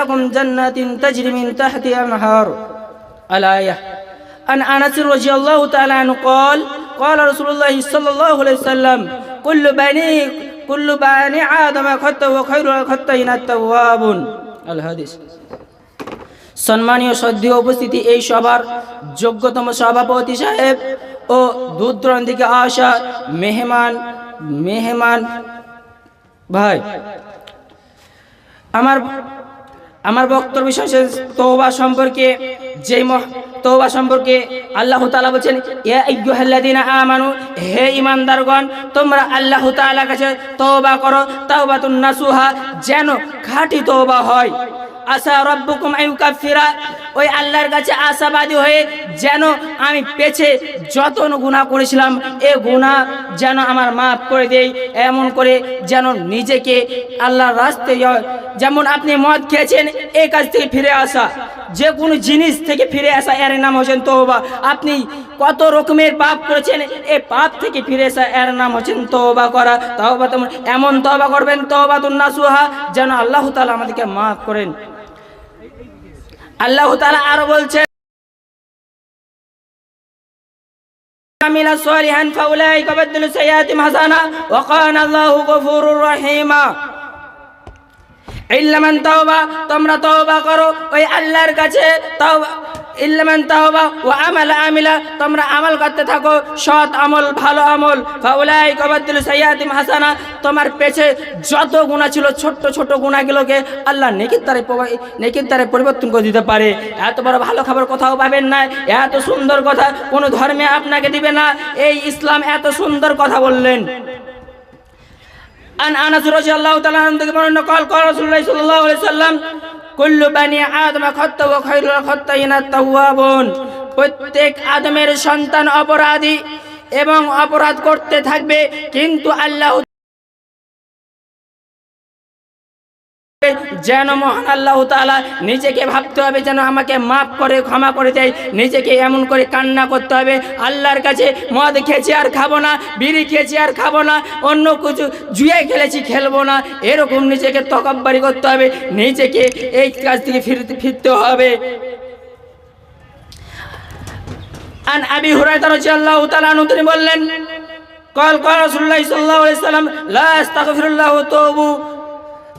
لكم جنات تجري من تحتها الأنهار الآية عن أنس رضي الله تعالى عنه قال قال رسول الله صلى الله عليه وسلم كل بني كل بني آدم خطأ وخير الخطئين التواب الحديث সম্মানীয় সদ্য উপস্থিতি এই সবার যোগ্যতম সভাপতি সাহেব ও দূর দূরান্ত থেকে আসা মেহমান মেহমান ভাই আমার আমার বক্তব্য বিষয় তওবা সম্পর্কে, যে তওবা সম্পর্কে আল্লাহ তাআলা বলেন ইয়া আইয়ুহাল্লাযিনা আমানু, হে ঈমানদারগণ, তোমরা আল্লাহ তাআলার কাছে তওবা করো, তাওবাতুন নাসুহা, যেন খাঁটি তওবা হয়। আসা রব্বুকুম আইয়ুকাফিরা ওই আল্লাহর কাছে আশাবাদী হয়ে যেন আমি পেছে যত গুনাহ করেছিলাম, এ গুনাহ যেন আমার মাফ করে দেই, এমন করে যেন নিজেকে আল্লাহর রাস্তায়। যেমন আপনি মদ খেয়েছেন এই কাজ থেকে ফিরে আসা। যে কোনো জিনিস থেকে ফিরে আসা, এর নাম হচ্ছেন তওবা। আপনি কত রকমের পাপ করেছেন, এ পাপ থেকে ফিরে আসা, এর নাম হচ্ছেন তওবা করা। তওবা তেমন, এমন তওবা করবেন তওবা নাসুহা, যেন আল্লাহ তাআলা আমাদেরকে মাফ করেন। আল্লাহ তাআলা আরো বলছেন عمل صالحا فاولئك بدل سيئاتهم حسنا وقال الله غفور رحيم ইল্লামান তাওবা তোমরা তওবা করো ওই আল্লাহর কাছে তাওবা ইল্লামান আমল করতে থাকো, সৎ আমল, ভালো আমল। সাইয়াতিম হাসানা, তোমার পেছে যত গুণা ছিল, ছোট্ট ছোট গুণাগুলোকে আল্লাহ নেকির তারে নেকির তারে পরিবর্তন করে দিতে পারে। এত বড় ভালো খাবার কোথাও পাবেন না, এত সুন্দর কথা কোনো ধর্মে আপনাকে দিবে না। এই ইসলাম এত সুন্দর কথা বললেন। আন আনাস রাদিয়াল্লাহু তাআলা থেকে বর্ণনা কল কর রাসূলুল্লাহ সাল্লাল্লাহু আলাইহি সাল্লাম কুল্লু বানি আদম খত্তব খৈরুল খত্তাইনা তাওয়াবুন। প্রত্যেক আদমের সন্তান অপরাধী এবং অপরাধ করতে থাকবে, কিন্তু আল্লাহ যেন মহান আল্লাহ তালা নিজেকে ভাবতে হবে, যেন আমাকে মাফ করে, ক্ষমা করে দেয়। নিজেকে এমন করে কান্না করতে হবে, আল্লাহর কাছে মদ খেয়েছি আর খাব না, বিড়ি খেয়েছি আর খাব না, অন্য কিছু জুয়ে খেলেছি, খেলব না। এরকম নিজেকে তকব্বারি করতে হবে, নিজেকে এই কাজ থেকে ফিরতে ফিরতে হবে। আন আবি হুরায়রা রাদিয়াল্লাহু আল্লাহ তালা তিনি বললেন, কল কল রাসূলুল্লাহ সাল্লাল্লাহু সাল্লাম, লা আস্তাগফিরুল্লাহ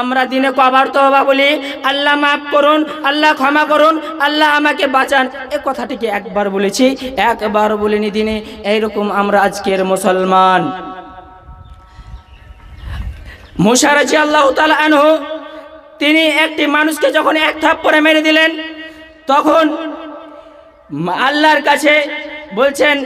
আমরা দিনে কবার তওবা বলি, আল্লাহ মাফ করুন, আল্লাহ ক্ষমা করুন, আল্লাহ আমাকে বাঁচান। এ কথাটিকে একবার বলেছি? একবার বলিনি দিনে, এইরকম আমরা আজকের মুসলমান। মুশারাজি আল্লাহ তাআলা আনহু, তিনি একটি মানুষকে যখন এক থাপ্পড়ে মেরে দিলেন, তখন আল্লাহর কাছে বলছেন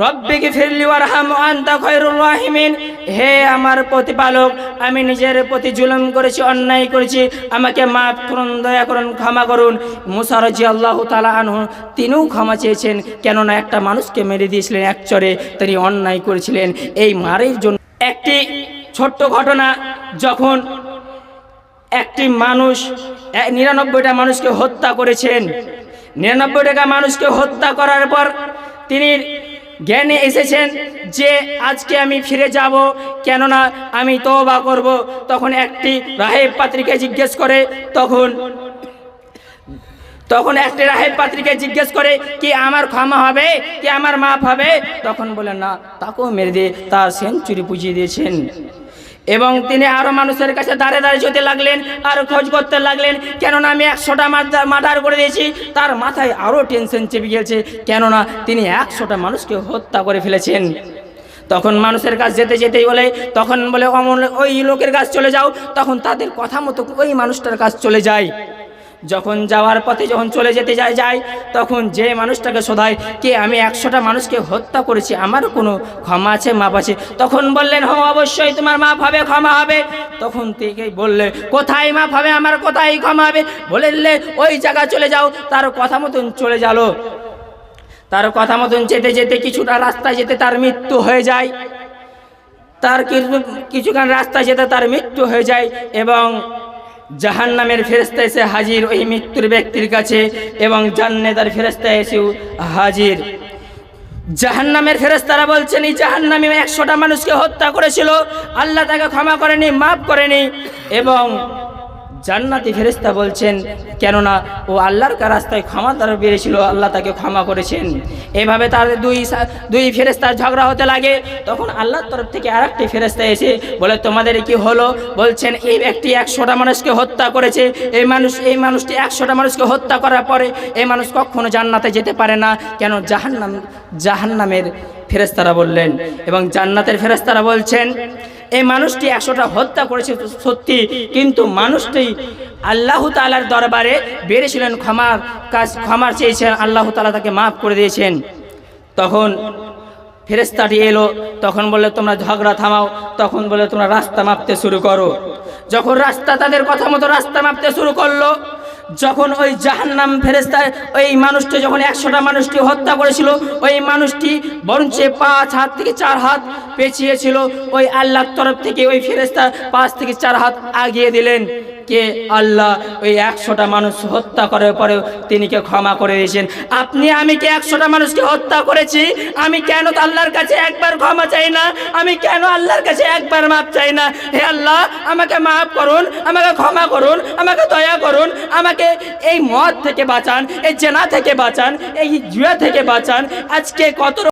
রব্বিকে ফিরলি ওয়ারহাম আনতা খয়রুর রাহিমিন। হে আমার প্রতিপালক, আমি নিজের প্রতি জুলুম করেছি, অন্যায় করেছি, আমাকে মাফ করুন, দয়া করুন, ক্ষমা করুন। মুসারজি আল্লাহ তালা আনহু তিনিও ক্ষমা চেয়েছেন, কেননা একটা মানুষকে মেরে দিয়েছিলেন এক চরে, তিনি অন্যায় করেছিলেন। এই মারের জন্য একটি ছোট্ট ঘটনা, যখন একটি মানুষ নিরানব্বইটা মানুষকে হত্যা করেছেন নিরানব্বই টাকা মানুষকে হত্যা করার পর তিনি জ্ঞানে এসেছেন যে আজকে আমি ফিরে যাব, কেননা আমি তওবা করব। তখন একটি রাহেব পাত্রীকে জিজ্ঞেস করে, তখন তখন একটি রাহেব পাত্রীকে জিজ্ঞেস করে, কি আমার ক্ষমা হবে? কি আমার মাফ হবে? তখন বলে, না, তাকেও মেরে দিয়ে তার সেঞ্চুরি পুজিয়ে দিয়েছেন। এবং তিনি আরও মানুষের কাছে দাঁড়ে দাঁড়িয়ে যেতে লাগলেন, আর খোঁজ করতে লাগলেন। কেননা আমি একশোটা মার্ডার করে দিয়েছি, তার মাথায় আরও টেনশন চেপে গেছে কেননা তিনি একশোটা মানুষকে হত্যা করে ফেলেছেন। তখন মানুষের কাছ যেতে যেতেই বলে, তখন বলে, অমন ওই লোকের কাছ চলে যাও। তখন তাদের কথা মতো ওই মানুষটার কাছ চলে যায়। যখন যাওয়ার পথে যখন চলে যেতে যায় যায়, তখন যে মানুষটাকে শোধায়, কে, আমি একশোটা মানুষকে হত্যা করেছি, আমার কোনো ক্ষমা আছে, মাপ আছে? তখন বললেন হো অবশ্যই তোমার মাপ হবে, ক্ষমা হবে। তখন থেকে বললে, কোথায় মাপ হবে, আমার কোথায় ক্ষমা হবে? বললে ওই জায়গা চলে যাও, তার কথা মতন চলে যালো তার কথা মতন যেতে যেতে কিছুটা রাস্তায় যেতে তার মৃত্যু হয়ে যায়। তার কিছু কিছুক্ষণ রাস্তায় যেতে তার মৃত্যু হয়ে যায় এবং জাহান্নামের ফেরস্তা এসে হাজির ওই মৃত্যুর ব্যক্তির কাছে এবং জান্নাতার ফেরস্তা এসেও হাজির। জাহান্নামের ফেরেস্তারা বলছেন, এই জাহান্নামে একশোটা মানুষকে হত্যা করেছিল। আল্লাহ তাকে ক্ষমা করেনি, মাফ করেনি এবং জান্নাতি ফেরেস্তা বলছেন, কেননা ও আল্লাহর রাস্তায় ক্ষমা তারা বেড়েছিল, আল্লাহ তাকে ক্ষমা করেছেন। এভাবে তাদের দুই দুই ফেরেস্তার ঝগড়া হতে লাগে। তখন আল্লাহর তরফ থেকে আর একটি ফেরেস্তা এসে বলে, তোমাদের কি হলো? বলছেন, এই ব্যক্তি একশোটা মানুষকে হত্যা করেছে। এই মানুষ, এই মানুষটি একশোটা মানুষকে হত্যা করার পরে এই মানুষ কখনো জান্নাতে যেতে পারে না। কেন জাহান্নাম, জাহান্নামের ফেরেস্তারা বললেন, এবং জান্নাতের ফেরেস্তারা বলছেন এই মানুষটি একশোটা হত্যা করেছে সত্যি। কিন্তু মানুষটি আল্লাহ তালার দরবারে বেড়েছিলেন ক্ষমার কাজ ক্ষমার চেয়েছেন আল্লাহ তালা তাকে মাফ করে দিয়েছেন। তখন ফেরেস্তাটি এলো, তখন বললে, তোমরা ঝগড়া থামাও। তখন বলে তোমরা রাস্তা মাপতে শুরু করো। যখন রাস্তা তাদের কথা মতো রাস্তা মাপতে শুরু করল যখন ওই জাহান্নাম ফেরেস্তার ওই মানুষটি যখন একশোটা মানুষটি হত্যা করেছিল, ওই মানুষটি বরঞ্চে পাঁচ হাত থেকে চার হাত পেঁচিয়েছিল। ওই আল্লাহর তরফ থেকে ওই ফেরেস্তার পাঁচ থেকে চার হাত আগিয়ে দিলেন। কে আল্লাহ ওই একশোটা মানুষ হত্যা করার পরেও তিনিকে ক্ষমা করে দিয়েছেন? আপনি, আমি কি একশোটা মানুষকে হত্যা করেছি? আমি কেন আল্লাহর কাছে একবার ক্ষমা চাই না? আমি কেন আল্লাহর কাছে একবার মাপ চাই না? হে আল্লাহ, আমাকে মাফ করুন, আমাকে ক্ষমা করুন, আমাকে দয়া করুন, আমাকে এই মদ থেকে বাঁচান, এই জেনা থেকে বাঁচান, এই জুয়া থেকে বাঁচান। আজকে কত